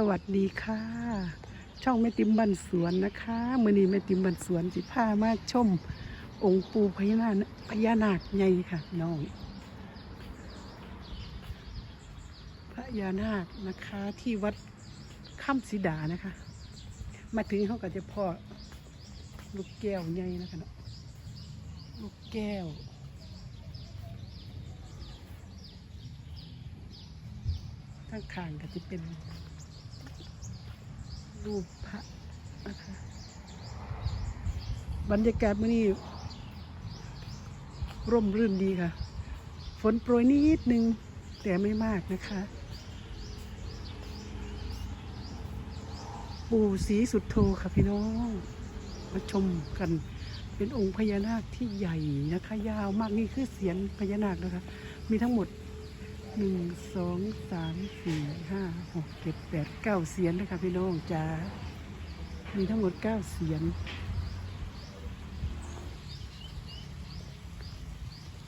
สวัสดีค่ะ ช่องแม่ติมบันสวนนะคะมือนี้แม่ติมบันสวนสิพามาชม องค์ปูพญานาคพญานาคใหญ่ค่ะน้องพญานาคนะคะที่วัดถ้ำสีดานะคะ มาถึงเขาก็จะพอลูกแก้วใหญ่นะคะนะลูกแก้วข้งข้างๆก็จะเป็น รูปพระนะคะบรรยากาศมื่อนี้ร่มรื่นดีค่ะ ฝนโปรยนิดนึง แต่ไม่มากนะคะ ปู่ศรีสุดโทค่ะพี่น้อง มาชมกัน เป็นองค์พญานาคที่ใหญ่นะคะ ยาวมากนี่คือเสียนพญานาคนะคะ มีทั้งหมด หนึ่งสองสามสี่ห้าหกเจ็ดแปดเก้าเสียนนะคะพี่น้องจ้ามีทั้งหมดเก้าเสียน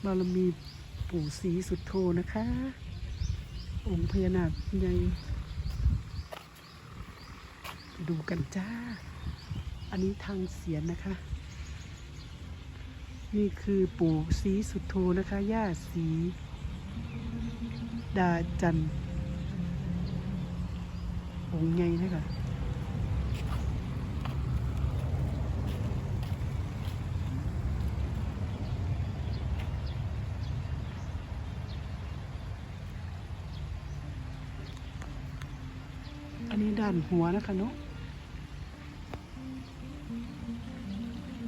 บารมีปู่ศรีสุดโทนะคะ องค์พญานาคใหญ่ดูกันจ้า อันนี้ทางเสียนนะคะ นี่คือปู่ศรีสุดโทนะคะ ย่าศรี ดาจันองค์ใหญ่นะคะอันนี้ด้านหัวนะคะเนาะ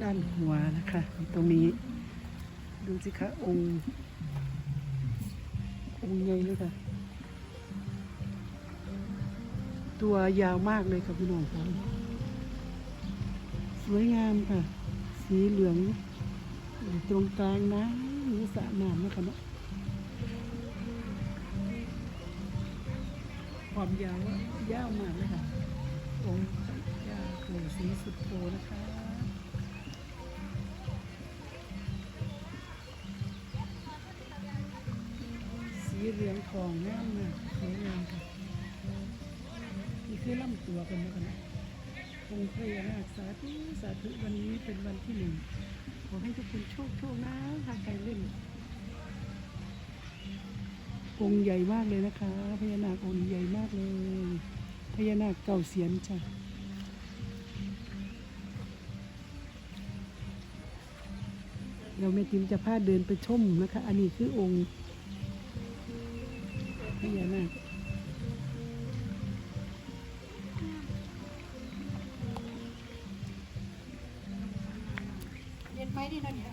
ด้านหัวนะคะ ตรงนี้ ดูสิคะองค์ องค์ใหญ่เลยค่ะ ตัวยาวมากเลยค่ะพี่น้องครับสวยงามค่ะ สีเหลืองตรงกลางน้ำนี่สระน้ำนะคะเนาะความยาวยาวมากเลยค่ะองค์ยาวคือสีสุดโทนะคะ เหลืองทองงามมากสวยงามค่ะนี่คือล่ำตัวกันนะคะนะองค์พญานาคสาธุสาธุวันนี้เป็นวันที่หนึ่งขอให้ทุกคนโชคโชคนะหากใครเล่นองค์ใหญ่มากเลยนะคะพญานาคองค์ใหญ่มากเลยพญานาคเก่าเสียนจ้ะเราแม่ติมจะพาเดินไปชมนะคะ อันนี้คือองค์ พญานาคเรียนไม้ดินะเนี่ย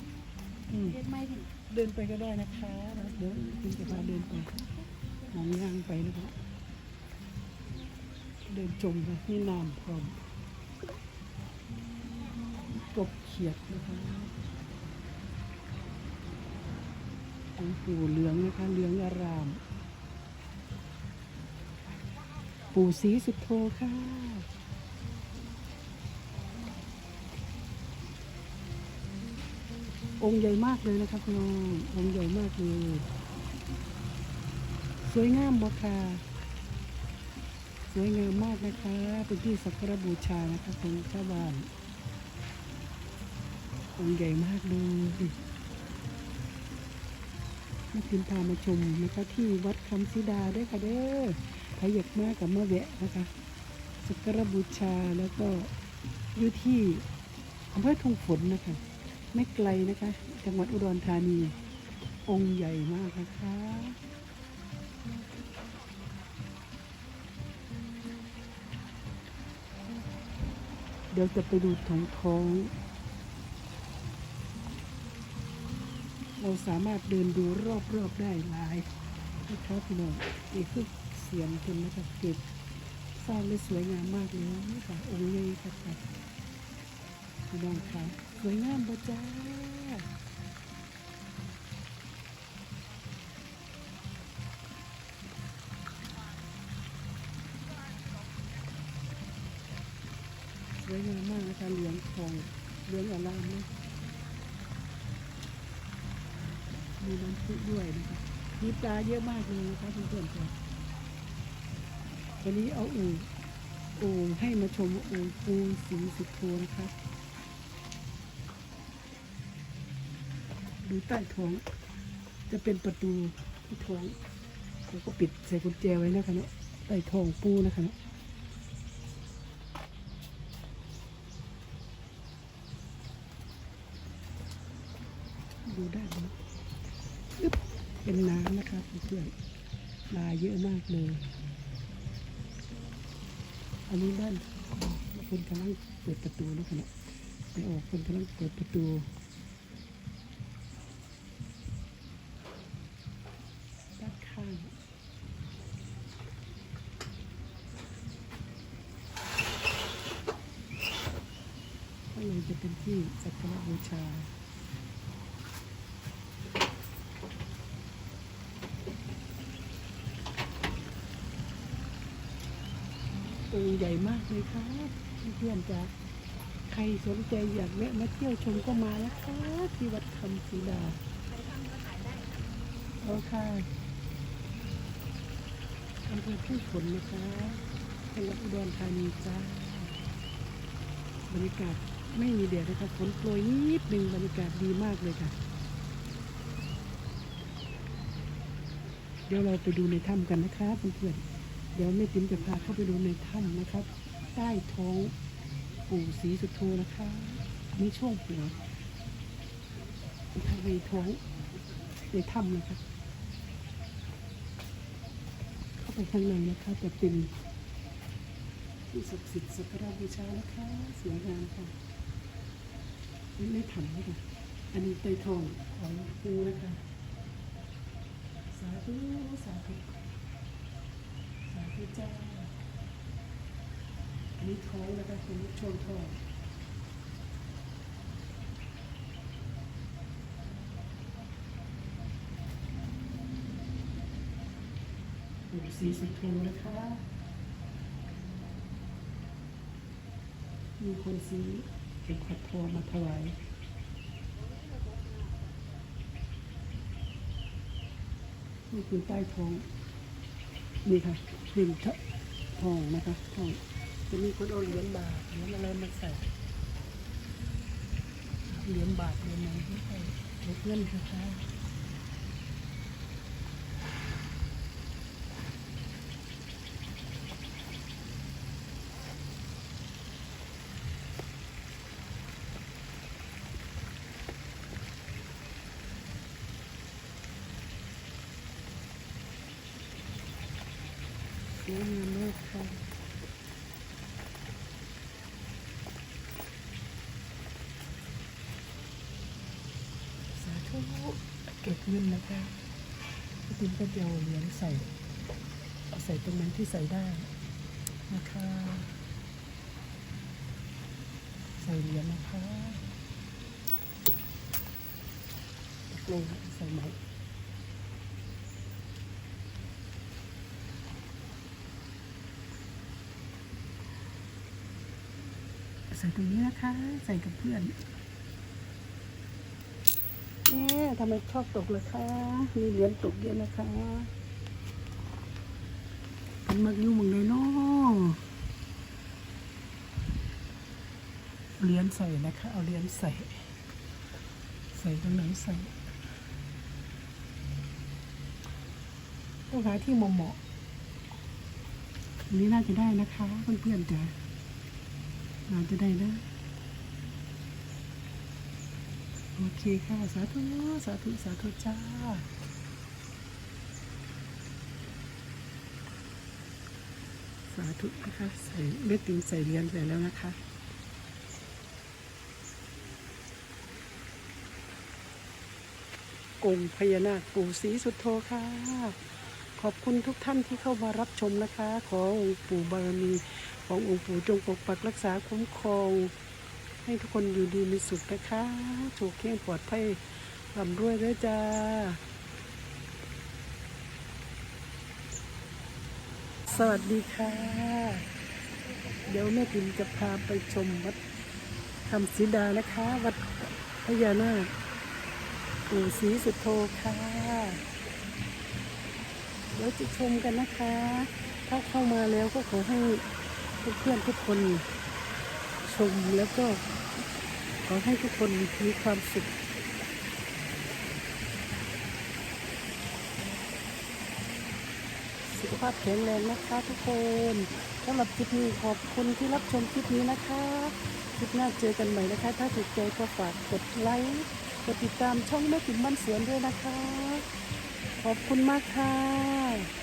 อืมเรียนไม้ดิเดินไปก็ได้นะคะเดี๋ยวคุณจะพาเดินไปหางยางไปนะคะเดินจมค่ะนี่น้ำพร้อมกบเขียดนะคะองค์ปู่เหลืองนะคะเหลืองอาราม ปู่ศรีสุดโทค่ะ องค์ใหญ่มากเลยนะคะคุณน้ององค์ใหญ่มากเลยสวยงามบ่ค่ะสวยงามมากนะคะเป็นที่สักการบูชานะคะของชาวบ้านองค์ใหญ่มากเลยมาตินพามาชมนะคะที่วัดคำสีดาด้วยค่ะเด้อ ครอยากมากับมาแวะนะคะสักการบูชาแล้วก็อยู่ที่อำเภอทุ่งฝนนะคะ ไม่ไกลนะคะ จังหวัดอุดรธานี องค์ใหญ่มากนะคะเดี๋ยวจะไปดูท้องท้อง เราสามารถเดินดูรอบๆได้หลายนะคะพี่น้องนี่คือ เสียงคนนะคะเก็บสร้างได้สวยงามมากเลยค่ะองค์ใหญ่ค่ะค่ะพี่น้องค่ะสวยงามบ่จ้าสวยงามมากนะคะเหลืองทองเหลืองอลามนะมีน้ำพุด้วยนะคะมีปลาเยอะมากเลยนะคะเพื่อนๆค่ะ วันนี้เอาอู่โอ่งให้มาชมโอ่งปูสีสุดโทนะคะดูใต้ท้อง จะเป็นประตูที่ท้องแล้วก็ปิดใส่กุญแจไว้นะคะเนาะใต้ท้องปูนะคะเนาะดูได้านบนอึ๊บเป็นน้ำนะคะเพื่อนๆลายเยอะมากเลย อันนี้ด้านคนกำลังเปิดประตูนะคะเนาะไปออกคนกำลังเปิดประตูด้านข้างข้างในจะเป็นที่สักการะบูชา องค์ ใหญ่มากเลยครับเพื่อนๆจ้ะใครสนใจอยากแวะมาเที่ยวชมก็มาแล้วค่ะที่วัดคำศรีดาเอาค่ะอำเภอผู้ฝนนะคะจังหวัดอุดรธานีจ้าบรรยากาศไม่มีแดดนะคะฝนโปรยนิดนึงบรรยากาศดีมากเลยค่ะ เดี๋ยวเราไปดูในถ้ำกันนะคะเพื่อนๆ เดี๋ยวแม่ติ๋มจะพาเข้าไปดูในถ้ำนะครับ ใต้ท้องปู่ศรีสุโธนะคะนี่ช่วงหัวในท้องในถ้ำนะคะเข้าไปข้างในนะคะจะเป็นที่ศักดิ์สิทธิ์สักการะบูชานะคะสวยงามค่ะนี่ไม่ถ้ำนะคะอันนี้ไตทองของปูนะคะ สาธุสาธุ จ้าอันนี้ท้องนะคะเป็นช่วงท้องปู่ศรีสุโธนะคะ มีคนซื้อเข็มขัดทองมาถวายนี่คือใต้ท้อง นี่ค่ะพิมพ์ทองนะคะทองจะมีคนเอาเหรียญบาทเหรียญอะไรมาใส่เหรียญบาทเหรียญไหนที่ใส่เหรียญเงินค่ะ สวยงามมากค่ะสาธุเก็บเงินนะคะพี่ติ๋มก็จะเอาเหรียญใส่ เอาใส่ตรงนั้นที่ใส่ได้นะคะ ใส่เหรียญนะคะลงใส่ไหม ใส่ตรงนี้นะคะ ใส่กับเพื่อนเอ๊ะทำไมชอบตกเลยคะ มีเหรียญตกเยอะนะคะเป็นมักยุ่งมึงเลยเนาะเหรียญใส่นะคะ เอาเหรียญใส่ ใส่ตรงไหนใส่ต้องหาที่เหมาะๆอันนี้น่าจะได้นะคะเพื่อนๆจ้ะ น่าจะได้นะโอเคค่ะ สาธุ สาธุ สาธุจ้าสาธุนะคะใส่เม็ดติมใส่เรียญใส่แล้วนะคะองพญานาคปู่ศรีสุโธค่ะ ขอบคุณทุกท่านที่เข้ามารับชมนะคะ ขอองค์ปู่บารมี ขององค์ปู่จงปกปักรักษาคุ้มครอง ให้ทุกคนอยู่ดีมีสุขนะคะถูกเที่ยงปลอดภัยร่ำรวยด้วยจ้าสวัสดีค่ะ เดี๋ยวแม่ติมจะพาไปชมวัดคำศรีดานะคะ วัดพญานาคปู่ศรีสุโธค่ะ เดี๋ยวจะชมกันนะคะ ถ้าเข้ามาแล้วก็ขอให้ เพื่อนๆทุกคนชมแล้วก็ขอให้ทุกคนมีความสุขสุขภาพแข็งแรงนะคะทุกคนสำหรับคลิปนี้ขอบคุณที่รับชมคลิปนี้นะคะคลิปหน้าเจอกันใหม่นะคะ ถ้าถูกใจก็ฝากกดไลค์กดติดตามช่องแม่ติ๋มบ้านสวนด้วยนะคะ ขอบคุณมากค่ะ